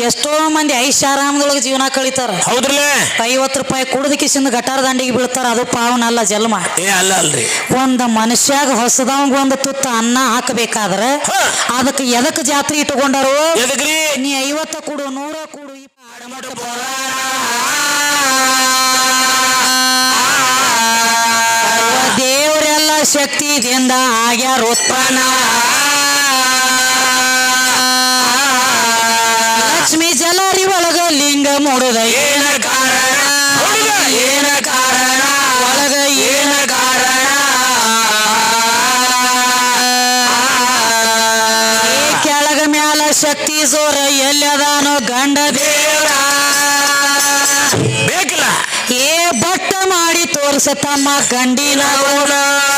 ಎಷ್ಟೋ ಮಂದಿ ಐಷಾರಾಮದೊಳಗೆ ಜೀವನ ಕಳಿತಾರ. ಹೌದ್ರಲ್ಲ? ಐವತ್ತು ರೂಪಾಯಿ ಕುಡಿದ ಕಿಸಿಂದ ಗಟಾರ ದಂಡಿಗೆ ಬೀಳ್ತಾರ ಅದು ಪಾವನ ಅಲ್ಲ ಜನ್ಮ. ಏ ಅಲ್ಲ ಅಲ್ರಿ. ಒಂದ್ ಮನುಷ್ಯಾಗ ಹೊಸದವಂಗ ಒಂದು ತುತ್ತ ಅನ್ನ ಹಾಕಬೇಕಾದ್ರೆ. ಅದಕ್ಕೆ ಎದಕ್ ಜಾತ್ರೆ ಇಟ್ಕೊಂಡಾರು ಎದಕ್ರಿ? ನೀ ಐವತ್ತ ಕೊಡು ನೂರ ಕೊಡು ಇಪ್ಪ- ದೇವರೆಲ್ಲ ಶಕ್ತಿದಿಂದ ಆಗ್ಯಾರ ಉತ್ಪನ್ನ ಲಕ್ಷ್ಮಿ ಜಲರಿ ಒಳಗ ಲಿಂಗ ಮೂಡುದ ಏನ ಕಾರಣ ಹುಡುಗ ಏನ ಕಾರಣ ಒಳಗ ಏನ ಕಾರಣ ಈ ಕೆಳಗ ಮ್ಯಾಲ ಶಕ್ತಿ ಜೋರ ಎಲ್ಲದಾನೋ ಗಂಡ ದೇವ್ರ. ಬೇಕಿಲ್ಲ. ಏ ಬಟ್ಟ ಮಾಡಿ ತೋರಿಸ ತಮ್ಮ ಗಂಡಿನ.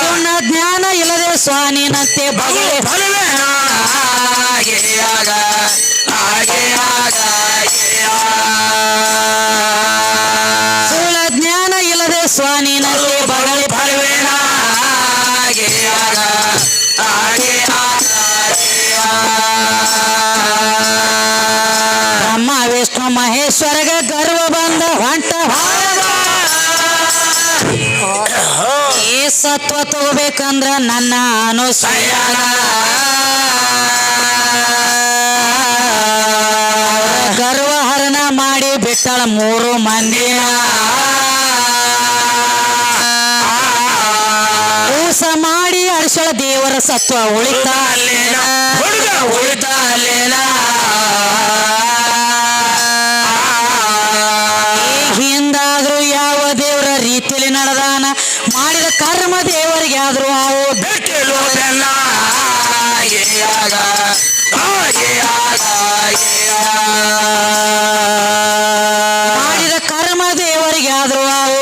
ಸುಣ್ಣ ಜ್ಞಾನ ಇಲ್ಲದೆ ಸ್ವಾನಿನಂತೆ ಬಗೆ. ಹಾಗೆ ಆಗ ಹಾಗೆ ಆಗ. ತಗೋಬೇಕಂದ್ರ ನನ್ನ ಅನುಸಯ ಗರ್ವಹರಣ ಮಾಡಿ ಬಿಟ್ಟಳ ಮೂರು ಮಂದಿ ಊಸ ಮಾಡಿ ಅರ್ಶಳ ದೇವರ ಸತ್ವ ಉಳಿತ ಅಲ್ಲೇನ ಉಳಿತ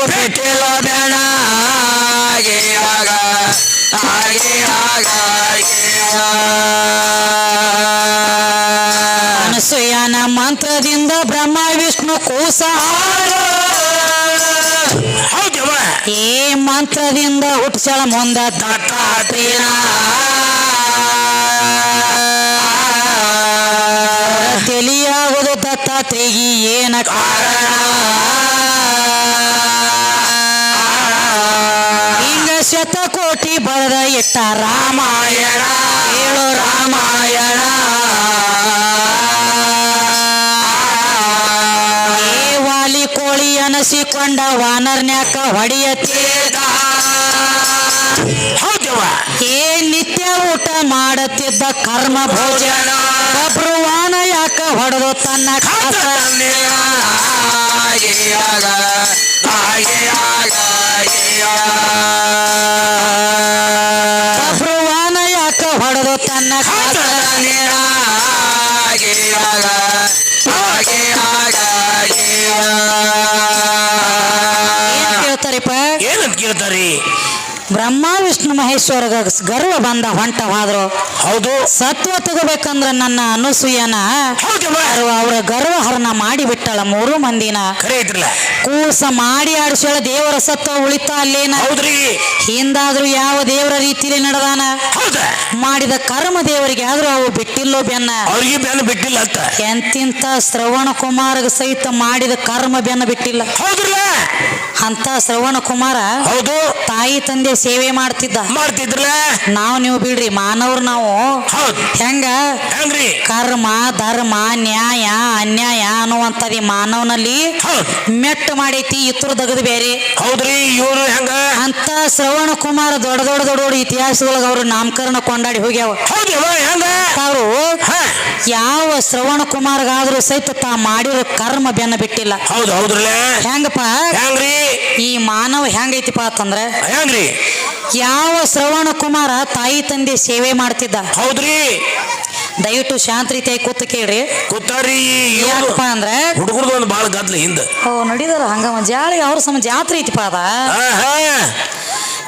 ಆದ್ರೂ ಬೇಡ ಹಾಗೆ ಆಗ ಹಾಗೆ ಆಗ ಅನಸೂಯನ ಮಂತ್ರದಿಂದ ಬ್ರಹ್ಮ ವಿಷ್ಣು ಕೂಸ ಈ ಮಂತ್ರದಿಂದ ಹುಟ್ಟಿಸಳ ಮುಂದ ದಟ್ಟಾಟಿನ ತಿಳಿಯಾಗುದು ದತ್ತಾತ್ರೇಯಿ ಏನ ಕಾರಣ. ಬರೆದ ಇಟ್ಟ ರಾಮಾಯಣ. ಏಳು ರಾಮಾಯಣ. ಏ ವಾಲಿ ಕೋಳಿ ಅನಸಿಕೊಂಡ ವಾನರ್ನ್ಯಾಕ ಹೊಡಿಯ ಏ ನಿತ್ಯ ಊಟ ಮಾಡುತ್ತಿದ್ದ ಕರ್ಮ ಭೋಜನ. ಬಬ್ರುವಾನ ಯಾಕ ಹೊಡೆದು ತನ್ನ ಕಾಸ. ಆಗ. ಬ್ರಹ್ಮ ವಿಷ್ಣು ಮಹೇಶ್ವರ ಗರ್ವ ಬಂದ ಹೊಂಟ ಹೋದ್ರು. ಹೌದು. ಸತ್ವ ತಗೋಬೇಕಂದ್ರ ನನ್ನ ಅನುಸೂಯನ. ಅವರ ಗರ್ವ ಹರಣ ಮಾಡಿ ಬಿಟ್ಟಳ ಮೂರು ಮಂದಿನ. ಕೂಸ ಮಾಡಿ ಆಡಿಸಳ ದೇವರ ಸತ್ವ ಉಳಿತ ಅಲ್ಲೇನ. ಹೌದ್ರಿ. ಹಿಂದಾದ್ರೂ ಯಾವ ದೇವರ ರೀತಿಲಿ ನಡೆದಾನ? ಮಾಡಿದ ಕರ್ಮ ದೇವರಿಗೆ ಆದ್ರೂ ಅವು ಬಿಟ್ಟಿಲ್ಲೋ ಬೆನ್ನ. ಬಿಟ್ಟಿಲ್ಲ ಅಂತ. ಎಂತಿಂತ ಶ್ರವಣ ಕುಮಾರಗ ಸಹಿತ ಮಾಡಿದ ಕರ್ಮ ಬೆನ್ನ ಬಿಟ್ಟಿಲ್ಲ. ಅಂತ ಶ್ರವಣ ಕುಮಾರ ಹೌದು. ತಾಯಿ ತಂದೆ ಸೇವೆ ಮಾಡ್ತಿದ್ದ. ಮಾಡ್ತಿದ್ರಲ್ಲ? ನಾವು ನೀವು ಬಿಡ್ರಿ ಮಾನವ್ರು ನಾವು. ಹೆಂಗ? ಹೆಂಗ್ರಿ? ಕರ್ಮ ಧರ್ಮ ನ್ಯಾಯ ಅನ್ಯಾಯ ಅನ್ನುವಂಥದ್ದು ಮಾನವನಲ್ಲಿ ಮೆಟ್ಟ ಮಾಡೈತಿ ಇತರ ದಗದ್ ಬೇರೆ. ಹೌದ್ರಿ ಇವರು ಹೆಂಗ? ಅಂತ ಶ್ರವಣ ಕುಮಾರ್ ದೊಡ್ಡ ದೊಡ್ಡ ದೊಡ್ಡ ದೊಡ್ಡ ಇತಿಹಾಸದೊಳಗೆ ಅವರು ನಾಮಕರಣ ಕೊಂಡಾಡಿ ಹೋಗ್ಯಾವ. ಅವರು ಯಾವ ಶ್ರವಣ ಕುಮಾರ್ಗಾದ್ರೂ ಸಹಿತ ತಾ ಮಾಡಿರೋ ಕರ್ಮ ಬೆನ್ನ ಬಿಟ್ಟಿಲ್ಲ. ಹೌದು ಹೌದ್ರಲ್ಲ? ಹೆಂಗಪ್ಪ? ಹೆಂಗ್ರಿ? ಈ ಮಾನವ ಹೆಂಗೈತಿಪ್ಪ ಅಂತಂದ್ರ ಹೆಂಗ್ರಿ ಯಾವ ಶ್ರವಣ ಕುಮಾರ ತಾಯಿ ತಂದೆ ಸೇವೆ ಮಾಡ್ತಿದ್ದ? ಹೌದ್ರಿ. ದಯವಿಟ್ಟು ಶಾಂತ ರೀತಿಯಾಗಿ ಕೂತು ಕೇಳ್ರಿ. ಕೂತಾರಿ ಯಾಕಪ್ಪ ಅಂದ್ರೆ ಹುಡುಗರ್ದು ಒಂದು ಬಾಳ ಗದ್ಲ ಹಿಂದ. ಓ ನಡೀದಾರ ಹಂಗ ಜಾಳಿ ಅವ್ರ ಸಮ ಜಾತ್ರೆ ಐತಿಪ್ಪ ಅದ.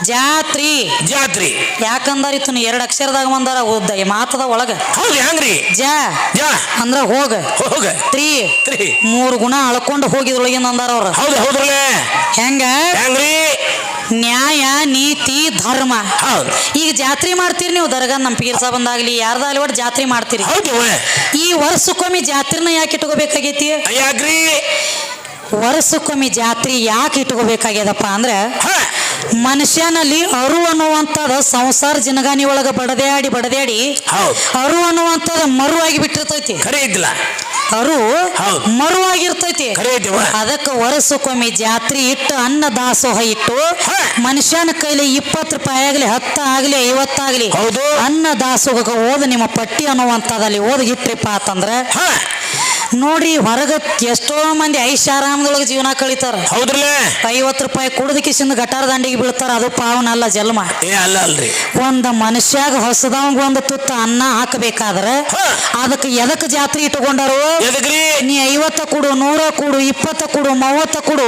ಜಾತ್ರಿ. ಜಾತ್ರಿ. ಯಾಕಂದ್ರ ಇತ್ತು ಎರಡು ಅಕ್ಷರದಾಗ ಬಂದಾರ? ಉದ್ದ ಈ ಮಾತದ ಒಳಗ. ಹೌದು ಹೆಂಗ್ರಿ? ಜಾ. ಜಾ. ಅಂದ್ರ ಹೋಗ. ಹೋಗ. ತ್ರೀ. ತ್ರೀ. ಮೂರು ಗುಣ ಅಳ್ಕೊಂಡು ಹೋಗಿದ್ರೊಳಗಿಂದ ಅಂದಾರ ಅವ್ರ. ಹೌದು ಹೌದ್ರಲ್ಲ? ಹೆಂಗ? ಹೆಂಗ್ರಿ? ನ್ಯಾಯ ನೀತಿ ಧರ್ಮ. ಈಗ ಜಾತ್ರೆ ಮಾಡ್ತೀರಿ ನೀವು? ದರ್ಗಾ ನಮ್ಮ ಪೀರ್ ಸಾಬಂದಾಗ್ಲಿ ಯಾರ್ದಾಗ್ಲಿ ಒಟ್ಟು ಜಾತ್ರೆ ಮಾಡ್ತೀರಿ? ಈ ವರ್ಷಕ್ಕೊಮ್ಮೆ ಜಾತ್ರೆನ ಯಾಕೆ ಇಟ್ಕೋಬೇಕಾಗೈತಿ? ವರ್ಷಕ್ಕೊಮ್ಮೆ ಜಾತ್ರೆ ಯಾಕೆ ಇಟ್ಕೋಬೇಕಾಗ್ಯದಪ್ಪ ಅಂದ್ರೆ ಹಾ. ಮನುಷ್ಯನಲ್ಲಿ ಅರು ಅನ್ನುವಂಥದ್ದು ಸಂಸಾರ ಜಿನಗಾನಿ ಒಳಗ ಬಡದ್ಯಾಡಿ ಬಡದ್ಯಾಡಿ ಹೌದು. ಅರು ಅನ್ನುವಂಥದ್ದು ಮರುವಾಗಿ ಬಿಟ್ಟಿರ್ತೈತಿ. ಖರೆ ಐತಿಲ್ಲ ಅರು. ಮರುವಾಗಿರ್ತೈತಿ ಅದಕ್ಕೆ ವರ್ಷಕ್ಕೊಮ್ಮೆ ಜಾತ್ರೆ ಇಟ್ಟು ಅನ್ನ ದಾಸೋಹ ಇಟ್ಟು ಮನುಷ್ಯನ ಕೈಲಿ ಇಪ್ಪತ್ತು ರೂಪಾಯಿ ಆಗಲಿ ಹತ್ತ ಆಗಲಿ ಐವತ್ತಾಗಲಿ ಹೌದು. ಅನ್ನ ದಾಸೋಹಕ್ಕೆ ಓದ್ ನಿಮ್ಮ ಪಟ್ಟಿ ಅನ್ನುವಂಥದ್ದಲ್ಲಿ ಓದ್ ಇಟ್ರಿಪ್ಪ ಅಂತಂದ್ರೆ ನೋಡ್ರಿ ಹೊರಗ ಎಷ್ಟೋ ಮಂದಿ ಐಷಾರಾಮದೊಳಗೆ ಜೀವನ ಕಳಿತಾರ. ಹೌದ್ರಲ್ಲ? ಐವತ್ತು ರೂಪಾಯಿ ಕುಡಿದ ಕಿಸಿಂದ ಗಟಾರ ದಂಡಿಗೆ ಬೀಳ್ತಾರ ಅದು ಪಾವನ ಅಲ್ಲ ಜನ್ಮ ಏ ಅಲ್ಲ ಅಲ್ರಿ. ಒಂದ ಮನುಷ್ಯಾಗ ಹೊಸದವಂಗ ಒಂದು ತುತ್ತ ಅನ್ನ ಹಾಕಬೇಕಾದ್ರೆ. ಅದಕ್ಕೆ ಎದಕ್ಕೆ ಜಾತ್ರೆ ಇಟ್ಕೊಂಡಾರು ಎದಕ್ರಿ? ನೀ ಐವತ್ತ ಕೊಡು ನೂರ ಕೊಡು ಇಪ್ಪತ್ತ ಕೊಡು ಮೂವತ್ತ ಕೊಡು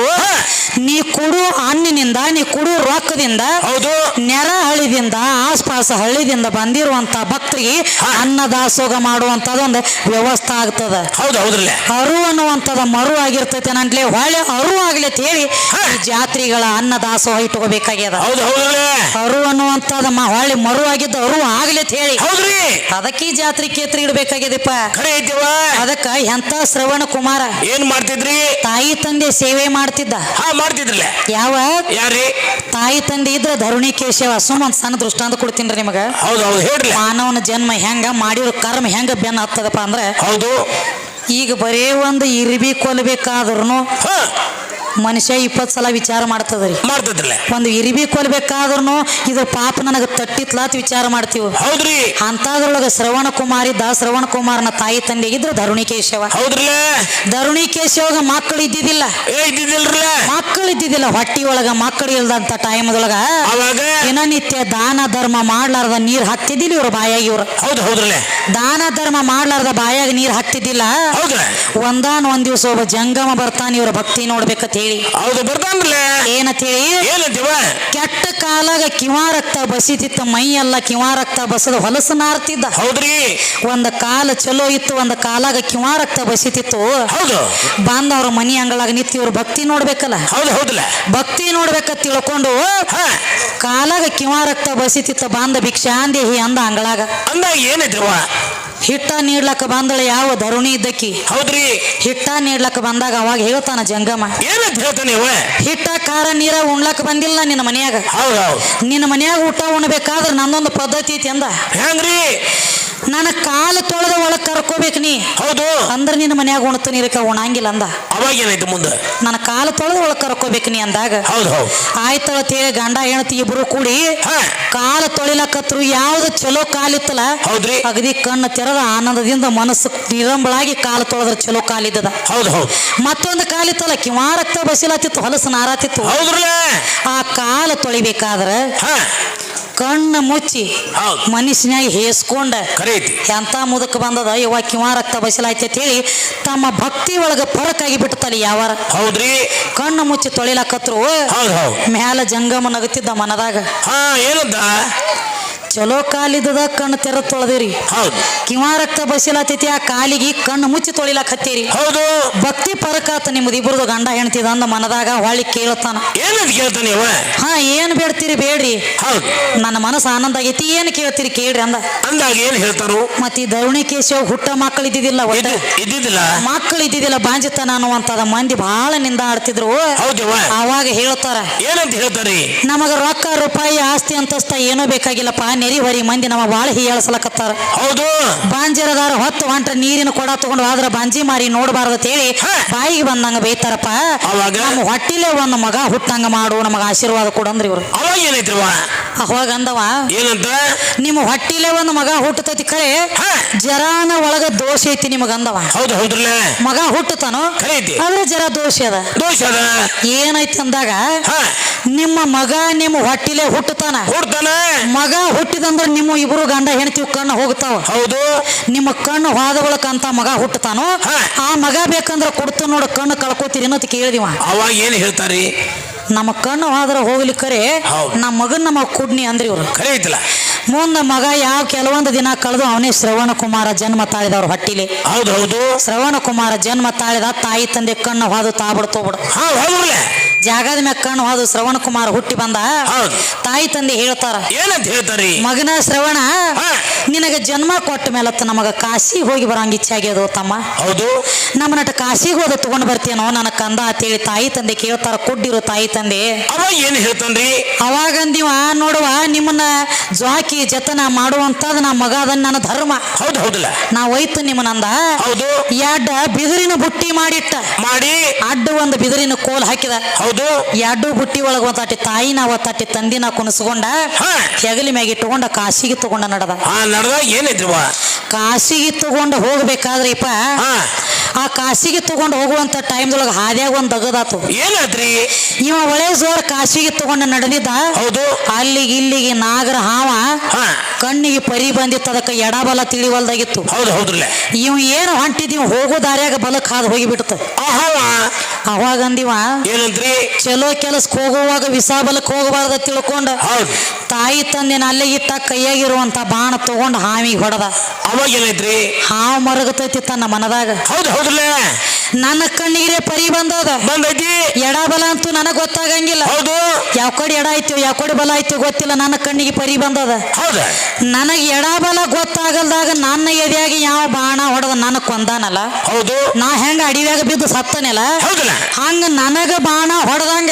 ನೀ ಕೊಡು ಅನ್ನಿನಿಂದ ನೀ ಕೊಡು ರೊಕ್ಕದಿಂದ ಹೌದು. ನೆರ ಹಳ್ಳಿದಿಂದ ಆಸ್ಪಾಸ ಹಳ್ಳಿದಿಂದ ಬಂದಿರುವಂತ ಭಕ್ತರಿಗೆ. ಅನ್ನ ದಾಸೋಗ ಮಾಡುವಂತದೊಂದು ವ್ಯವಸ್ಥೆ ಆಗ್ತದ. ಹೌದು. ಹೌದ್ರಲ್ಲ ಅರು ಅನ್ನುವಂಥದ್ದು ಮರು ಆಗಿರ್ತೈತೆ ನಂಟ್ಲೆ ಹೊಳೆ ಅರು ಆಗ್ಲಿ ಅಂತ ಹೇಳಿ. ಈ ಜಾತ್ರೆಗಳ ಅನ್ನ ದಾಸೋಹ ಇಟ್ಕೋಬೇಕಾಗ್ಯದ. ಹೌದು ಹೌದ್ರಲ್ಲ ಅರು ಅನ್ನುವಂಥದ ಮ ಹೊಳೆ ಮರು ಆಗಿದ್ದ ಅರು ಆಗ್ಲಿ ಅಂತ ಹೇಳಿ. ಹೌದ್ರಿ. ಅದಕ್ಕೆ ಈ ಜಾತ್ರೆ ಕೇತ್ರಿ ಇಡ್ಬೇಕಾಗ್ಯದಪ್ಪ. ಖರೆ ಐತಿವ ಅದಕ್ಕ ಎಂತ ಶ್ರವಣ ಕುಮಾರ. ಏನ್ ಮಾಡ್ತಿದ್ರಿ? ತಾಯಿ ತಂದೆ ಸೇವೆ ಮಾಡ್ತಿದ್ದ. ಹಾ ಮಾಡ್ತಿದ್ರಲ್ಲ ಯಾವ? ಯಾರಿ ತಾಯಿ ತಂದೆ ಇದ್ರ ಧರುಣಿ ಕೇಶವ ಒಂದ್ ಸಣ್ಣ ದೃಷ್ಟಾಂತ ಕೊಡ್ತೀನಿ ನಿಮಗ. ಹೌದು ಹೌದು ಹೇಳ್ರಿ. ಮಾನವನ ಜನ್ಮ ಹೆಂಗ ಮಾಡಿರೋ ಕರ್ಮ ಹೆಂಗ ಬೆನ್ನ ಹತ್ತದಪ್ಪ ಅಂದ್ರೆ ಹೌದು. ಈಗ ಬರೇ ಒಂದು ಇರ್ಬಿ ಕೊಲ್ಬೇಕಾದ್ರೂ ಮನುಷ್ಯ ಇಪ್ಪತ್ತು ಸಲ ವಿಚಾರ ಮಾಡ್ತದ್ರಿ. ಮಾಡ್ತದ್ರಲ್ಲ. ಒಂದು ಇರಿಬಿ ಕೊಲ್ಬೇಕಾದ್ರೂ ಇದು ಪಾಪ ನನಗೆ ತಟ್ಟಿತ್ಲಾತ್ ವಿಚಾರ ಮಾಡ್ತೀವಿ. ಹೌದ್ರಿ. ಅಂತದ್ರೊಳಗ ಶ್ರವಣ ಕುಮಾರ್ ಇದ್ದ ಶ್ರವಣ ಕುಮಾರ್ನ ತಾಯಿ ತಂದೆ ಇದ್ರು ಧರುಣಿಕೇಶವ. ಹೌದ್ರಲ್ಲ. ಧರುಣಿಕೇಶವಾಗ ಮಕ್ಕಳು ಇದ್ದಿದ್ದಿಲ್ಲ. ಏ ಇದ್ದಿದ್ದಿಲ್ರಲ್ಲ. ಮಕ್ಕಳು ಇದ್ದಿದ್ದಿಲ್ಲ ಹೊಟ್ಟಿ ಒಳಗ ಮಕ್ಕಳು ಇಲ್ದಂತ ಟೈಮ್ದೊಳಗ. ಅವಾಗ? ದಿನನಿತ್ಯ ದಾನ ಧರ್ಮ ಮಾಡ್ಲಾರ್ದ ನೀರ್ ಹತ್ತಿದ್ದಿಲ್ಲ ಇವ್ರ ಬಾಯಾಗ ಇವ್ರು. ಹೌದು ಹೌದ್ರಲ್ಲ. ದಾನ ಧರ್ಮ ಮಾಡ್ಲಾರ್ದ ಬಾಯಾಗ ನೀರ್ ಹತ್ತಿದ್ದಿಲ್ಲ. ಹೌದ್ರ ಒಂದಾನ್ ಒಂದ್ ದಿವಸ ಒಬ್ಬ ಜಂಗಮ ಬರ್ತಾನೆ ಇವ್ರ ಭಕ್ತಿ ನೋಡ್ಬೇಕಂತ ಹೇಳಿ. ಹೌದು ಬರ್ತಾನಲ್ಲೇ? ಏನಂತ ಹೇಳಿ? ಏನಂತೀವ? ಕೆಟ್ಟ ಕಾಲಾಗ ಕಿವಾ ರಕ್ತ ಬಸಿತಿತ್ತ ಮೈ ಎಲ್ಲ ಕಿವಾ ರಕ್ತ ಬಸದ ಹೊಲಸು ನಾರ್ತಿದ್ದ. ಹೌದ್ರಿ. ಒಂದ ಕಾಲ ಚಲೋ ಇತ್ತು ಒಂದ ಕಾಲಾಗ ಕಿವಾ ರಕ್ತ ಬಸಿತಿತ್ತು ಹೌದು. ಬಂದ ಅವ್ರ ಮನಿ ಅಂಗಳಾಗ ನಿಂತು ಇವ್ರ ಭಕ್ತಿ ನೋಡ್ಬೇಕಲ್ಲ? ಹೌದು ಹೌದಲ್ಲ ಭಕ್ತಿ ನೋಡ್ಬೇಕ ತಿಳ್ಕೊಂಡು ಕಾಲಾಗ ಕಿವಾ ರಕ್ತ ಬಸಿತಿತ್ತ ಬಾಂಧ ಭಿಕ್ಷಾಂದೇಹಿ ಅಂದ ಅಂಗಳಾಗ. ಅಂದಾಗ ಏನೈತಿವ ಹಿಟ್ಟ ನೀಡ್ಲಕ್ಕ ಬಂದಳ ಯಾವ ಧರುಣಿ ಇದ್ದಕ್ಕಿ? ಹೌದ್ರಿ. ಹಿಟ್ಟ ನೀಡ್ಲಕ್ಕ ಬಂದಾಗ ಅವಾಗ ಹೇಳ್ತಾನ ಜಂಗಮ್ಮ. ಏನಂತ ಹೇಳ್ತಾನೆ ಇವ? ಹಿಟ್ಟ ಖಾರ ನೀರ ಉಣ್ಲಕ್ಕ ಬಂದಿಲ್ಲ ನಿನ್ನ ಮನ್ಯಾಗ. ಹೌದು ಹೌದು. ನಿನ್ನ ಮನ್ಯಾಗ ಊಟ ಉಣ್ಬೇಕಾದ್ರೆ ನಂದೊಂದು ಪದ್ಧತಿ ಐತಿ ಅಂದ. ಹೆಂಗ್ರಿ? ನನ್ನ ಕಾಲು ತೊಳೆದ ಒಳಗೆ ಕರ್ಕೋಬೇಕು ನೀ. ಹೌದು. ಅಂದ್ರೆ ನಿನ್ನ ಮನ್ಯಾಗ ಉಣತ ನೀರಕ ಉಣಂಗಿಲ್ಲ ಅಂದ. ಅವಾಗ ಏನಾಯ್ತು ಮುಂದೆ? ನನ್ನ ಕಾಲು ತೊಳೆದ ಒಳಗೆ ಕರ್ಕೋಬೇಕು ನೀ ಅಂದಾಗ. ಹೌದು ಹೌದು. ಆಯ್ತು ತೇಳಿ ಗಂಡ ಹೆಣತಿ ಇಬ್ರು ಕೂಡಿ ಕಾಲು ತೊಳಿಲಕತ್ರು ಯಾವ್ದು ಚಲೋ ಕಾಲಿತ್ತಲ್ಲ ಹೌದ್ರಿ. ಅಗದಿ ಕಣ್ಣು ತೆರೆದ ಆನಂದದಿಂದ ಮನಸ್ಸು ನಿರಂಬಳಾಗಿ ಕಾಲು ತೊಳೆದ್ರ ಚಲೋ ಕಾಲಿದ್ದದ ಹೌದು ಹೌದು. ಮತ್ತೊಂದು ಕಾಲಿತ್ತಲ್ಲ ಕಿವಾ ರಕ್ತ ಬಸಿಲಾತಿತ್ತು ಹೊಲಸು ನಾರಾತಿತ್ತು. ಹೌದ್ರಲ್ಲ. ಆ ಕಾಲು ತೊಳಿಬೇಕಾದ್ರೆ ಹಾ. ಕಣ್ಣು ಮುಚ್ಚಿ ಹೌದು. ಮನುಷ್ಯನಾಗಿ ಹೇಸ್ಕೊಂಡ ಎಂತ ಮುದಕ್ ಬಂದದ? ಇವ ಕಿವ ರಕ್ತ ಬಸಲಾಯ್ತಿ ಅಂತ ಹೇಳಿ ತಮ್ಮ ಭಕ್ತಿ ಒಳಗ ಪರಕಾಗಿ ಬಿಟ್ಟತಲ್ಲಿ ಯಾವಾರ. ಹೌದ್ರಿ. ಕಣ್ಣು ಮುಚ್ಚಿ ತೊಳಿಲಕತ್ರು. ಹೌದು ಹೌದು. ಮ್ಯಾಲ ಜಂಗಮ ನಗುತ್ತಿದ್ದ ಮನದಾಗ. ಹಾ ಏನಂತ? ಚಲೋ ಕಾಲಿದ್ದದ ಕಣ್ಣು ತೆರ ತೊಳೆದಿರಿ. ಹೌದು. ಕಿವ ರಕ್ತ ಬಸಿಲತೈತಿ ಆ ಕಾಲಿಗೆ ಕಣ್ಣು ಮುಚ್ಚಿ ತೊಳಿಲಕತ್ತೀರಿ. ಹೌದು. ಭಕ್ತಿ ಪರಕಾತ ನಿಮ್ದು ಇಬ್ರದು ಗಂಡ ಹೆಣ್ತಿದ ಅಂದ ಮನದಾಗ ಹೊಳ್ಳಿ ಕೇಳ್ತಾನ ಏನಂತ ಕೇಳ್ತಾನೆ ಇವ? ಹಾ ಏನ್ ಬೇಡ್ತೀರಿ ಬೇಡ್ರಿ. ಹೌದು. ನನ್ನ ಮನಸ್ಸು ಆನಂದ ಆಗೈತಿ ಏನ್ ಕೇಳ್ತೀರಿ ಕೇಳ್ರಿ ಅಂದ. ಅಂದಾಗ ಏನ್ ಹೇಳ್ತಾರು? ಮತ್ತ ಈ ಕೇಶವ್ ಹುಟ್ಟ ಮಕ್ಕಳು ಇದ್ದಿದ್ದಿಲ್ಲ ಒಟ್ಟ? ಇದ್ದಿದ್ದಿಲ್ಲ? ಮಕ್ಕಳು ಇದ್ದಿದ್ದಿಲ್ಲ ಬಾಂಜಿತನ ಅನ್ನುವಂತದ ಮಂದಿ ಬಹಳ ನಿಂದ ಆಡ್ತಿದ್ರು. ಹೌದು ಅವಾಗ ಹೇಳ್ತಾರ. ಏನಂತ ಹೇಳ್ತಾರಿ? ನಮಗ ರೊಕ್ಕ ರೂಪಾಯಿ ಆಸ್ತಿ ಅಂತಸ್ತ ಏನೋ ಬೇಕಾಗಿಲ್ಲಪ್ಪ ನೆರಿ ಹೊರಿ ಮಂದಿ ನಮ್ಮ ಬಾಳ ಹೀಯಾಳಿಸಲಕತ್ತಾರ. ಹೌದು. ಬಾಂಜಿರದಾರ ಹೊತ್ತು ಹೊಂಟ್ರ ನೀರಿನ ಕೊಡ ತಗೊಂಡು ಆದ್ರ ಬಾಂಜಿ ಮಾರಿ ನೋಡಬಾರ್ದು ಹೇಳಿ ಬಾಯಿಗೆ ಬಂದಂಗ ಬೈತಾರಪ್ಪ? ನಮ್ಮ ಹೊಟ್ಟಿಲೆ ಒಂದು ಮಗ ಹುಟ್ಟಂಗ ಮಾಡು ನಮಗ ಆಶೀರ್ವಾದ ಕೊಡಂದ್ರಿ ಇವ್ರು. ಅವಾಗ ಏನೈತ್ರಿವ? ಅವಾಗ ಅಂದವ ಏನಂತ? ನಿಮ್ಮ ಹೊಟ್ಟಿಲೆ ಒಂದು ಮಗ ಹುಟ್ಟತೈತಿ ಕರೆ ಜರಾನ ಒಳಗ ದೋಷ ಐತಿ ನಿಮಗ ಅಂದವ. ಹೌದು ಹೌದ್ರಲ್ಲ? ಮಗ ಹುಟ್ಟತಾನು ಅಂದ್ರೆ ಆದ್ರೆ ಜರ ದೋಷ ಅದ. ದೋಷ ಅದ? ಏನೈತಿ ಅಂದಾಗ ನಿಮ್ಮ ಮಗ ನಿಮ್ಮ ಹೊಟ್ಟಿಲೆ ಹುಟ್ಟತಾನ ಹುಟ್ಟತಾನ ಮಗ ಹುಟ್ಟಿದಂದ್ರ ನಿಮ್ಮ ಇಬ್ರು ಗಂಡ ಹೆಣ್ತಿ ಕಣ್ಣು ಹೋಗ್ತಾವ. ಹೌದು. ನಿಮ್ಮ ಕಣ್ಣು ಹೋದ ಬಳಕ ಅಂತ ಮಗ ಹುಟ್ಟತಾನೋ ಆ ಮಗ ಬೇಕಂದ್ರ ಕೊಡ್ತು ನೋಡ ಕಣ್ಣು ಕಳ್ಕೊತೀರಿ ಅಂತ ಕೇಳಿದಿವ ಅವಾಗ ಏನ್ ಹೇಳ್ತಾರಿ? ನಮ್ಮ ಕಣ್ಣು ಹೋದ್ರ ಹೋಗ್ಲಿಕ್ಕರೆ. ನಮ್ಮ ಮಗನ್ ನಮ್ಮ ಕುಡ್ನಿ ಅಂದ್ರಿ ಇವ್ರು. ಐತಿಲ್ಲ? ಮುಂದ ಮಗ ಯಾವ ಕೆಲವೊಂದು ದಿನ ಕಳೆದು ಅವನೇ ಶ್ರವಣ ಕುಮಾರ ಜನ್ಮ ತಾಳಿದವ್ರ ಹೊಟ್ಟಿಲಿ. ಹೌದು ಹೌದು. ಶ್ರವಣ ಕುಮಾರ ಜನ್ಮ ತಾಳಿದ ತಾಯಿ ತಂದೆ ಕಣ್ಣು ಹೋದು ಹೌದ್ರಲ್ಲ ಜಾಗದ ಮ್ಯಾಗ ಕಣ್ಣು ಹೋದ ಶ್ರವಣ ಕುಮಾರ್ ಹುಟ್ಟಿ ಬಂದ. ಹೌದು. ತಾಯಿ ತಂದೆ ಹೇಳ್ತಾರ ಏನಂತ ಹೇಳ್ತಾರಿ? ಮಗನ ಶ್ರವಣ. ನಿನಗ ಜನ್ಮ ಕೊಟ್ಟ ಮೇಲತ್ತ ನಮಗ ಕಾಶಿ ಹೋಗಿ ಬರಂಗ ಇಚ್ಛೆ ಆಗ್ಯದ ತಮ್ಮ? ಹೌದು. ನಮ್ಮ ನಟ ಕಾಶಿಗೆ ಹೋದ ತಗೊಂಡ್ ಬರ್ತೇನೋ ನನ್ನ ಕಂದ ಅಂತೇಳಿ ತಾಯಿ ತಂದೆ ಕೇಳ್ತಾರ ಕೊಡ್ಡಿರೋ ತಾಯಿ ತಂದೆ. ಅವ ಏನ್ ಹೇಳ್ತಾನ್ರಿ? ಅವಾಗಂದಿವ ನೋಡುವ ನಿಮ್ಮನ್ನ ಜ್ವಾಕಿ ಜತನ ಮಾಡುವಂತದ್ ನಾ ಮಗ ಅದನ್ನ ನನ್ನ ಧರ್ಮ. ಹೌದು ಹೌದಲ್ಲ. ನಾ ಒಯ್ತು ನಿಮ್ಮನಂದ ಹೌದು. ಎಡ್ಡ ಬಿದಿರಿನ ಬುಟ್ಟಿ ಮಾಡಿಟ್ಟ. ಮಾಡಿ. ಅಡ್ಡ ಒಂದು ಬಿದಿರಿನ ಕೋಲ್ ಹಾಕಿದ. ಹೌದು. ಎರಡು ಬುಟ್ಟಿ ಒಳಗ ಒಂತಾಟಿ ತಾಯಿನ ಒತ್ತಾಟಿ ತಂದಿನ ಕುಣಸ್ಕೊಂಡ. ಹೆಗಲಿ ಮ್ಯಾಗ ಇಟ್ಟುಕೊಂಡ ಕಾಶಿಗೆ ತಗೊಂಡ ನಡದ. ನಡದ ಏನಿದ್ರು ಕಾಶಿಗೆ ತಗೊಂಡು ಹೋಗ್ಬೇಕಾದ್ರೆ ಇಪ್ಪ ಹಾ. ಆ ಕಾಶಿಗೆ ತಗೊಂಡು ಹೋಗುವಂತ ಟೈಮ್ದೊಳಗ ಹಾದ್ಯಾಗ ಒಂದ್ ದಗದಾತು. ಏನಾದ್ರಿ? ಇವ ಒಳ್ಳೆ ಜೋರ್ ಕಾಶಿಗೆ ತಗೊಂಡ ನಡೆದಿದ್ದ ಹೌದು. ಅಲ್ಲಿಗೆ ಇಲ್ಲಿಗೆ ನಾಗರ ಹಾವ ಕಣ್ಣಿಗೆ ಪರಿ ಬಂದಿತ್ತು ಅದಕ್ಕೆ ಎಡಬಲ ತಿಳಿವಲ್ದಾಗಿತ್ತು. ಹೌದು ಹೌದ್ರಲ್ಲ. ಇವ್ ಏನು ಹೊಂಟಿದೀವ್ ಹೋಗೋ ದಾರ್ಯಾಗ ಬಲಕ್ ಹಾದು ಹೋಗಿಬಿಡ್ತ ಆಹವ ಅವಾಗಂದಿವ? ಏನಂತ್ರಿ ಚಲೋ ಕೆಲಸಕ್ಕೆ ಹೋಗುವಾಗ ವಿಸಾಬಲಕ್ಕೆ ಬಲಕ್ ಹೋಗಬಾರ್ದ ತಿಳ್ಕೊಂಡ ಹೌದು. ತಾಯಿ ತಂದೆ ಅಲ್ಲೇ ಇಟ್ಟ ಕೈಯಾಗಿರುವಂತ ಬಾಣ ತಗೊಂಡ್ ಹಾವಿಗೆ ಹೊಡೆದ. ಅವಾಗ ಏನೈತ್ರಿ ಹಾವು ಮರಗತೈತಿ ತನ್ನ ಮನದಾಗ. ಹೌದು ಹೌದ್ರಲ್ಲ? ನನ್ನ ಕಣ್ಣಿಗೆ ಪರಿ ಬಂದದ. ಬಂದೈತಿ. ಎಡಬಲ ಅಂತೂ ನನಗ್ ಗೊತ್ತಾಗಂಗಿಲ್ಲ. ಹೌದು. ಯಾವ ಕಡೆ ಎಡ ಆಯ್ತು ಯಾವ ಕಡೆ ಬಲ ಆಯ್ತು ಗೊತ್ತಿಲ್ಲ ನನ್ನ ಕಣ್ಣಿಗೆ ಪರಿ ಬಂದದ. ಹೌದ? ನನಗೆ ಎಡಬಲ ಗೊತ್ತಾಗಲ್ದಾಗ ನನ್ನ ಎದೆಯಾಗಿ ಯಾವ ಬಾಣ ಹೊಡೆದ ನನಗ್ ಕೊಂದಾನಲ್ಲ? ಹೌದು. ನಾ ಹೆಂಗ ಅಡಿವ್ಯಾಗ ಬಿದ್ದು ಸತ್ತನಲ್ಲ? ಹೌದಲ್ಲ ಹಂಗ ನನಗ ಬಾಣ ಹೊಡೆದಂಗ.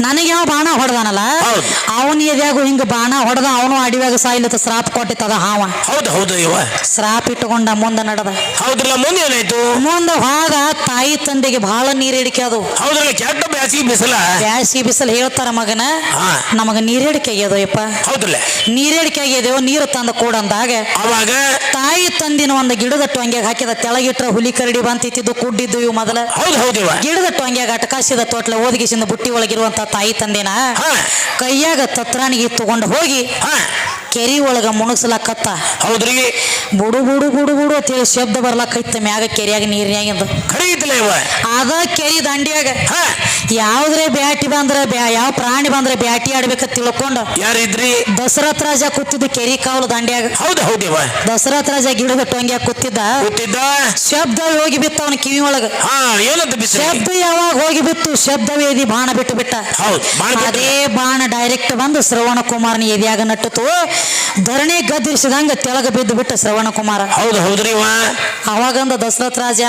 ನನಗೆ ಯಾವ ಬಾಣ ಹೊಡೆದಾನಲ್ಲ? ಹೌದು. ಅವನ ಎದೆಯಾಗು ಹಿಂಗ ಬಾಣ ಹೊಡೆದ ಅವನು ಅಡಿವ್ಯಾಗ ಸಾಯ್ಲತ್ತ ಸ್ರಾಪ್ ಕೊಟ್ಟಿತ್ತದ ಹಾವ. ಹೌದು ಹೌದು ಇವ ಸ್ರಾಪ್ ಇಟ್ಟುಕೊಂಡ ಮುಂದೆ ನಡೆದ. ಹೌದಿಲ್ಲ ಮುಂದೆ ಏನಾಯ್ತು? ಮುಂದೆ ಹೋದ ತಾಯಿ ತಂದೆಗೆ ಬಹಳ ನೀರಿಡಿಕೆ ಅದು. ಹೌದ್ರಲ್ಲ ಕೆಟ್ಟ ಬ್ಯಾಸಿಗೆ ಬಿಸಿಲ. ಬ್ಯಾಸಿ ಬಿಸಿಲು ಹೇಳ್ತಾರ ಮಗನ. ಹಾ. ನಮಗ ನೀರೇಡಿಕೆ ಆಗ್ಯದ ಯಪ್ಪ ಹೌದ್ರಲ್ಲ. ನೀರೇಡಿಕೆ ಆಗ್ಯದೇವು ನೀರು ತಂದ ಕೂಡಂದಾಗ ಅವಾಗ ತಾಯಿ ತಂದಿನ ಒಂದು ಗಿಡದ ಟೊಂಗ್ಯಾಗ ಹಾಕಿದ ತೆಳಗಿಟ್ರ ಹುಲಿ ಕರಡಿ ಬಂತಿತ್ತಿದ್ದು ಕುಡ್ಡಿದ್ದು ಇವು ಮೊದಲ. ಹೌದು ಗಿಡದ ಟೊಂಗ್ಯಾಗ ಅಟಕಾಸಿದ ತೋಟ್ಲ ಓದಗಿಸಿದ ಬುಟ್ಟಿ ಒಳಗಿರುವಂತ ತಾಯಿ ತಂದೆನ ಹಾ. ಕೈಯಾಗ ತತ್ರಾಣಿಗೆ ತಗೊಂಡು ಹೋಗಿ ಹಾ. ಕೆರಿ ಒಳಗ ಮುಣಗ್ಸಲಾಕತ್ತ. ಹೌದ್ರಿ. ಬುಡು ಬುಡು ಬುಡು ಬುಡು ಅಂತೇಳಿ ಶಬ್ದ ಬರ್ಲಾಕೈತ ಮ್ಯಾಗ ಕೆರಿಯಾಗ ನೀರಿನಾಗಿಂದ ಇವ. ಅದ ಕೆರಿ ದಾಂಡಿಯಾಗ ಯಾವ್ದ್ರೆ ಬ್ಯಾಟಿ ಬಂದ್ರ ಬ್ಯಾ ಯಾವ ಪ್ರಾಣಿ ಬಂದ್ರ ಬ್ಯಾಟಿ ಆಡ್ಬೇಕ ತಿಳ್ಕೊಂಡು. ಯಾರಿದ್ರಿ ದಸರಥ ರಾಜ ಕೂತಿದ್ದ ಕೆರಿ ಕಾವಲು ದಂಡ್ಯಾಗ ಹೌದು ಹೌದಿವ ದಸರಥ ರಾಜ ಗಿಡದ ಟೊಂಗ್ಯಾಗ ಕೂತಿದ್ದ. ಹುಟ್ಟಿದ್ದ ಶಬ್ದ ಹೋಗಿ ಬಿತ್ತ ಅವನ ಕಿವಿ ಒಳಗ ಹಾ ಏನಂತ ಬಿಸಿ ಶಬ್ದ ಯಾವಾಗ ಹೋಗಿ ಬಿತ್ತು? ಶಬ್ದ ಶಬ್ದವೇದಿ ಬಾಣ ಬಿಟ್ಟು ಬಿಟ್ಟ. ಹೌದು ಅದೇ ಬಾಣ ಡೈರೆಕ್ಟ್ ಬಂದು ಶ್ರವಣ ಕುಮಾರನ ಎದೆಯಾಗ ನಟ್ಟಿತು. ಧರಣಿ ಗದ್ದಿರಿಸಿದಂಗ ತೆಳಗ ಬಿದ್ದು ಬಿಟ್ಟ ಶ್ರವಣ ಕುಮಾರ ಹೌದು ಹೌದ್ರಿ ಇವ ಅವಾಗಂದ ದಶರಥ ರಾಜ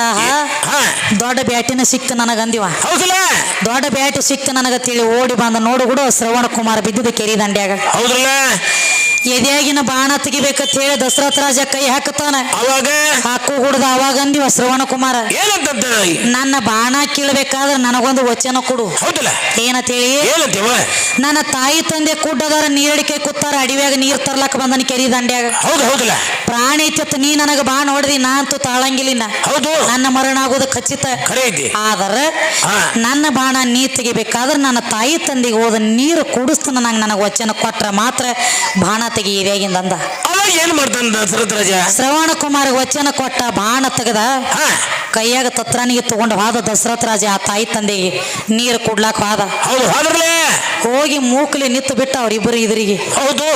ದೊಡ್ಡ ಬ್ಯಾಟಿನ ಸಿಕ್ತು ನನಗಂದಿವ. ಹೌದಲ್ಲ. ದೊಡ್ಡ ಬ್ಯಾಟಿ ಸಿಕ್ತು ನನಗ ತಿಳಿ ಓಡಿ ಬಂದ ನೋಡು ಕೂಡ ಶ್ರವಣ ಕುಮಾರ ಬಿದ್ದಿದ್ದು ಕೆರಿ ದಂಡ್ಯಾಗ. ಹೌದ್ರಲ್ಲ. ಎದೆಯಾಗಿನ ಬಾಣ ತೆಗಿಬೇಕಂತ ಹೇಳಿ ದಸರಾತ್ ರಾಜ ಕೈ ಹಾಕುತ್ತಾನೆ. ಅವಾಗ? ಹಾಕು ಹುಡ್ದ ಅವಾಗಂದಿವ ಶ್ರವಣ ಕುಮಾರ. ಏನಂತ ನನ್ನ ಬಾಣ ಕೀಳ್ಬೇಕಾದ್ರೆ ನನಗೊಂದು ವಚನ ಕೊಡು. ಹೌದಲ್ಲ? ಏನಂತೇಳಿ? ಏನಂತೀವ? ನನ್ನ ತಾಯಿ ತಂದೆ ಕುಡ್ಡದಾರ ನೀರಡಿಕೆ ಕೂತಾರ ಅಡಿವ್ಯಾಗ ನೀರ್ ತರ್ಲಕ್ ಬಂದನ ಕೆರಿ ದಂಡ್ಯಾಗ. ಹೌದು ಹೌದಲ್ಲ? ಪ್ರಾಣಿ ಐತಿತ್ತು ನೀ ನನಗ ಬಾಣ ಹೊಡೆದಿ ನಾ ಅಂತೂ ತಾಳಂಗಿಲ್ಲ ಹೌದು. ನನ್ನ ಮರಣ ಆಗೋದು ಖಚಿತ. ಆದ್ರೆ ನನ್ನ ಬಾಣ ನೀ ತೆಗಿಬೇಕಾದ್ರೆ ನನ್ನ ತಾಯಿ ತಂದೆಗೆ ಹೋದ ನೀರು ಕುಡಿಸ್ತಾನ ನಂಗೆ ನನಗೆ ವಚನ ಕೊಟ್ರ ಮಾತ್ರ ಬಾಣ ತೆಗಿ ಇದೇಗಿಂದ ಅಂದ. ಅವ ಏನ್ ಮಾಡ್ತಾನ ದಶರಥ ರಾಜ ಶ್ರವಣ ಕುಮಾರ್ ವಚನ ಕೊಟ್ಟ ಬಾಣ ತೆಗೆದ ಕೈಯಾಗ ತತ್ರನಿಗೆ ತಗೊಂಡು ಹೋದ ದಶರಥ ರಾಜ ಆ ತಾಯಿ ತಂದೆಗೆ ನೀರು ಕುಡ್ಲಾಕ ಹೋದ. ಹೌದು ಹೋಗಿ ಮೂಕಲಿ ನಿತ್ತು ಬಿಟ್ಟ ಅವ್ರಿಬ್ಬರು ಇದ್ರಿಗೆ. ಹೌದು.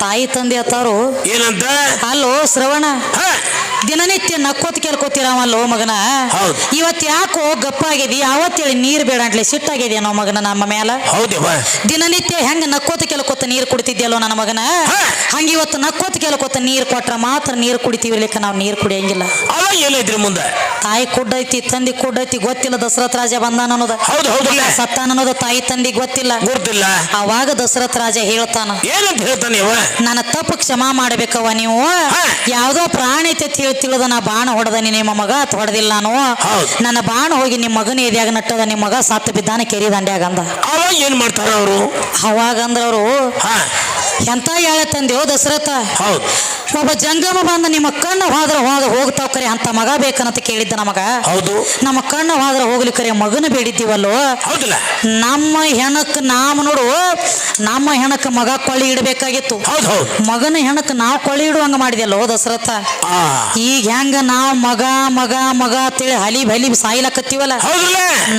ತಾಯಿ ತಂದೆ ಅತ್ತವರು ಏನಂತ? ಅಲ್ಲೋ ಶ್ರವಣ. ದಿನನಿತ್ಯ ನಕ್ಕೋತ್ ಕೇಳ್ಕೊತೀರವಲ್ಲೋ ಮಗನ? ಹೌದು. ಇವತ್ ಯಾಕೋ ಗಪ್ಪಾಗಿದಿ ಅವತ್ತೇಳಿ ನೀರ್ ಬೇಡ ಅಂಟ್ಲಿ ಸಿಟ್ಟಾಗಿದೆಯೋ ಮಗನ ನಮ್ಮ ಮೇಲೆ ಹೌದವ ದಿನನಿತ್ಯ ಹೆಂಗ ನಕ್ಕೋತ ಕೇಳ್ಕೊತ ನೀರ್ ಕುಡಿತಿದ್ಯಲ್ಲೋ ನನ್ನ ಮಗನ. ಹಂಗ ಇವತ್ತು ನಕ್ಕೋತ ಕೇಳ್ಕೊತ ನೀರ್ ಕೊಟ್ರ ಮಾತ್ರ ನೀರ್ ಕುಡಿತೀವಿ ನಾವ್ ನೀರ್ ಕುಡಿಯಂಗಿಲ್ಲ. ಮುಂದೆ? ತಾಯಿ ಕುಡ್ಡೈತಿ ತಂದಿ ಕುಡ್ಡೈತಿ ಗೊತ್ತಿಲ್ಲ ದಶರಥ ರಾಜ ಬಂದಾನ ಅನ್ನೋದ. ಸತ್ತಾನ ಅನ್ನೋದು ತಾಯಿ ತಂದಿ ಗೊತ್ತಿಲ್ಲ. ಗೊತ್ತಿಲ್ಲ. ಅವಾಗ ದಸರಥ ರಾಜ ಹೇಳ್ತಾನ ನನ್ನ ತಪ್ಪು ಕ್ಷಮಾ ಮಾಡ್ಬೇಕವ ನೀವು. ಯಾವ್ದೋ ಪ್ರಾಣಿ ಐತೆ ತಿಳಿದ ನಾ ಬಾಣ ಹೊಡೆದ ನಿಮ್ಮ ಮಗ ಅತ್ ಹೊಡೆದಿಲ್ಲ ನಾನು. ನನ್ನ ಬಾಣ ಹೋಗಿ ನಿಮ್ಮ ಮಗನ ಎದ್ಯಾಗ ನಟ್ಟದ ನಿಮ್ಮ ಮಗ ಸತ್ತು ಬಿದ್ದಾನೆ ಕೆರಿ ದಂಡ್ಯಾಗ ಅಂದ. ಅವಾಗ ಏನ್ ಮಾಡ್ತಾರ ಅವರು? ಅವಾಗ ಅವರು ಹಾ. ಎಂತ ಹೇಳ ತಂದೆಯೋ ದಶರಥ ಹೌದು. ಒಬ್ಬ ಜಂಗಮ ಬಂದ ನಿಮ್ಮ ಕಣ್ಣು ಹೋದ್ರ ಹೋದ ಹೋಗ್ತಾವ ಕರೆ ಅಂತ ಮಗ ಬೇಕನ್ನತ ಕೇಳಿದ್ದ ನಮಗ? ಹೌದು. ನಮ್ಮ ಕಣ್ಣು ಹೋದ್ರ ಹೋಗ್ಲಿ ಕರೆ ಮಗನ ಬೇಡಿದ್ದೀವಲ್ಲೋ? ಹೌದಲ್ಲ. ನಮ್ಮ ಹೆಣಕ್ ನಾಮ ನೋಡು ನಮ್ಮ ಹೆಣಕ್ ಮಗ ಕೊಳ್ಳಿ ಇಡಬೇಕಾಗಿತ್ತು. ಹೌದು ಹೌದು. ಮಗನ ಹೆಣಕ್ ನಾವು ಕೊಳ್ಳಿ ಇಡುವಂಗ ಮಾಡಿದ್ಯಲ್ಲೋ ದಶರಥ ಈಗ ಹೆಂಗ ನಾವು ಮಗ ಮಗ ಮಗ ತಿಳಿ ಹಲಿ ಬಲಿ ಸಾಯ್ಲಕತ್ತೀವಲ್ಲ?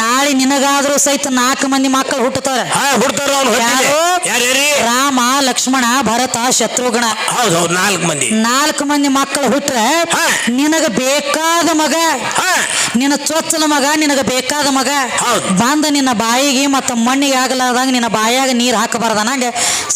ನಾಳೆ ನಿನಗಾದ್ರೂ ಸಹಿತ ನಾಲ್ಕು ಮಂದಿ ಮಕ್ಕಳು ಹುಟ್ಟತಾರ ರಾಮ ರಾಮ ಲಕ್ಷ್ಮಣ ಭರತ ಶತ್ರುಘ್ನ. ಹೌದು ಹೌದು ನಾಲ್ಕು ಮಂದಿ. ನಾಲ್ಕು ಮಂದಿ ಮಕ್ಕಳು ಹುಟ್ಟರೆ. ನಿನಗ ಬೇಕಾದ ಮಗ ನಿನ್ನ ಚೊಚ್ಚಲ ಮಗ ನಿನಗ ಬೇಕಾದ ಮಗ. ಹೌದು. ಬಂದ ನಿನ್ನ ಬಾಯಿಗೆ ಮತ್ತ ಮಣ್ಣಿಗೆ ಆಗಲಾರ್ದಂಗ ನಿನ್ನ ಬಾಯಾಗ ನೀರು ಹಾಕಬಾರ್ದ. ನಂಗೆ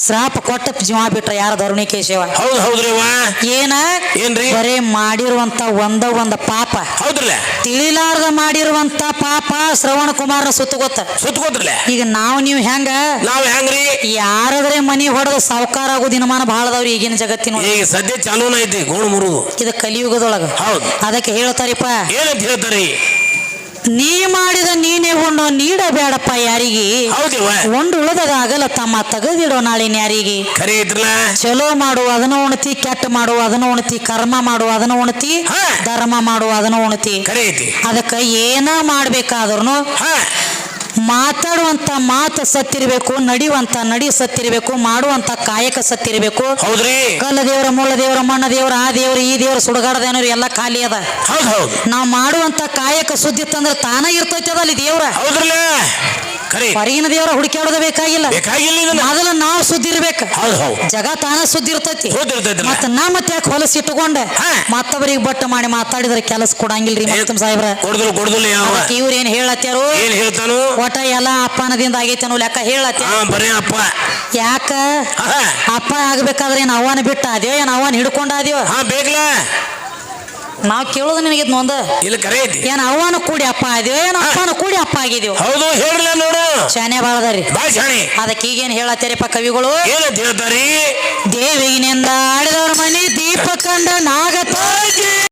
ಶ್ರಾಪ ಕೊಟ್ಟ ಜೀವ ಬಿಟ್ರ ಯಾರ ಧರುಣಿಕೇಶವ? ಹೌದು ಹೌದ್ರಿ ಅವ್ವ. ಏನ? ಏನ್ರಿ? ಬರೇ ಮಾಡಿರುವಂತ ಒಂದ ಒಂದ ಪಾಪ. ಹೌದ್ರಲ್ಲ? ತಿಳಿಲಾರ್ದ ಮಾಡಿರುವಂತ ಪಾಪ ಶ್ರವಣ ಕುಮಾರನ ಗೊತ್ತ? ಸುತ್ತಕೋತ್ರಲ್ಲ ಈಗ ನಾವು ನೀವು ಹೆಂಗ? ನಾವ್ ಹೆಂಗ್ರಿ? ಯಾರಾದ್ರೆ ಮನಿ ಹೊಡೆದ ಸಾವುಕಾರ ಆಗೋ ದಿನಮಾನ ಭಾಳದವ್ರಿ ಈಗಿನ ಜಗತ್ತಿನ ಈಗ ಸದ್ಯ ಚಾಲೂನ ಐತಿ ಗೋಣ ಮುರುದು. ಇದು ಕಲಿಯುಗದೊಳಗ. ಹೌದು. ಅದಕ್ಕೆ ಹೇಳ್ತಾರಿಪ್ಪ. ಏನಂತ ಹೇಳ್ತಾರಿ? ನೀ ಮಾಡಿದ ನೀನೇ ಉಂಡು ನೀಡಬೇಡಪ್ಪ ಯಾರಿಗೆ? ಹೌದಿವ ಒಂದು ಉಳಿದದಾಗಲ್ಲ ಆಗಲ್ಲ ತಮ್ಮ ತೆಗೆದಿಡೋ ನಾಳಿನ ಯಾರಿಗೆ? ಖರೆ ಚಲೋ ಮಾಡು ಅದನ್ನ ಉಣತಿ ಕೆಟ್ಟ ಮಾಡು ಅದನ್ನ ಉಣತಿ ಕರ್ಮ ಮಾಡು ಅದನ್ನ ಉಣತಿ. ಧರ್ಮ ಮಾಡು ಅದನ್ನ ಉಣತಿ. ಖರೆ ಐತಿ. ಅದಕ್ಕೆ ಏನ ಮಾಡ್ಬೇಕಾದ್ರೂ ಮಾತಾಡುವಂತ ಮಾತು ಸತ್ತಿರಬೇಕು ನಡಿಯುವಂತ ನಡಿ ಸತ್ತಿರಬೇಕು ಮಾಡುವಂತ ಕಾಯಕ ಸತ್ತಿರಬೇಕು. ಹೌದ್ರಿ? ಕಲ್ಲ ದೇವರ ಮೂಲ ದೇವರ ಮಣ್ಣ ದೇವರ ಆ ದೇವರು ಈ ದೇವರು ಸುಡಗಾಡದೇನವ್ರು ಎಲ್ಲ ಖಾಲಿ ಅದ. ಹೌದು ಹೌದು. ನಾವು ಮಾಡುವಂತ ಕಾಯಕ ಸುದ್ದಿ ತಂದ್ರೆ ತಾನೇ ಇರ್ತೈತೆ ಅದ ಅಲ್ಲಿ ದೇವ್ರ. ಹೌದ್ರಲ್ಲ? ಖರೆ. ಹೊರಗಿನ ದೇವರ ಹುಡುಕ್ಯಾಡೋದ ಬೇಕಾಗಿಲ್ಲ. ಬೇಕಾಗಿಲ್ಲ ಇದನ್ನ ಮೊದಲ ನಾವು ಸುದ್ದಿ ಇರ್ಬೇಕು. ಹೌದು ಹೌದು. ಜಗ ತಾನ ಸುದ್ದಿ ಇರ್ತೈತಿ. ಮತ್ತ ನಾ ಮತ್ತೆ ಯಾಕೆ ಹೊಲಸಿ ಇಟ್ಟುಕೊಂಡೆ ಮತ್ತೊಬ್ಬರಿಗೆ ಬಟ್ಟ ಮಾಡಿ ಮಾತಾಡಿದ್ರೆ ಕೆಲಸ ಕೊಡಂಗಿಲ್ರಿ ಮತ್ತಮ್ ಸಾಹೇಬ್ರ. ಕೊಡ್ದಲು ಕೊಡ್ದಲು ಯಾವ. ಅದಕ್ಕೆ ಇವ್ರ ಏನ್ ಹೇಳತ್ಯಾರು? ಏನ್ ಹೇಳ್ತಾನು? ಒಟ ಎಲ್ಲ ಅಪ್ಪನದಿಂದ ಆಗೈತೆ ಅನ್ನೋ ಲೆಕ್ಕ ಹೇಳತ್ಯ ಹಾ ಬರೇ ಅಪ್ಪ. ಯಾಕ? ಅಪ್ಪ ಆಗ್ಬೇಕಾದ್ರೆ ಏನ್ ಅವನ ಬಿಟ್ಟ ಅದೇವ ಏನ್ ಅವನ್ ಹಿಡ್ಕೊಂಡ ಅದೇವ ಹಾ ಬೇಕಲ್ಲ ನಾವ್ ಕೇಳೋದು ನಿನಗೆ ಒಂದ? ಇಲ್ಲಿ ಕರೆ ಐತಿ. ಏನ್ ಅವನ ಕೂಡಿ ಅಪ್ಪ ಆದೇವ ಏನ್ ಅಪ್ಪನ ಕೂಡಿ ಅಪ್ಪ ಆಗಿದೇವ ಹೌದು ಹೇಳ್ರಲ್ಲ ನೋಡು. ಶಾನೆ ಬಾಳದಾರಿ ಬಾ ಚಾನೆ ಅದಕ್ಕೆ ಈಗೇನ್ ಹೇಳತ್ತೀರಪ್ಪ ಕವಿಗಳು? ಏನಂತ ಹೇಳ್ತಾರಿ? ದೇವಿಗಿನಿಂದ ಆಡಿದವ್ರ ಮನೆ ದೀಪ ಕಂಡ ನಾಗತ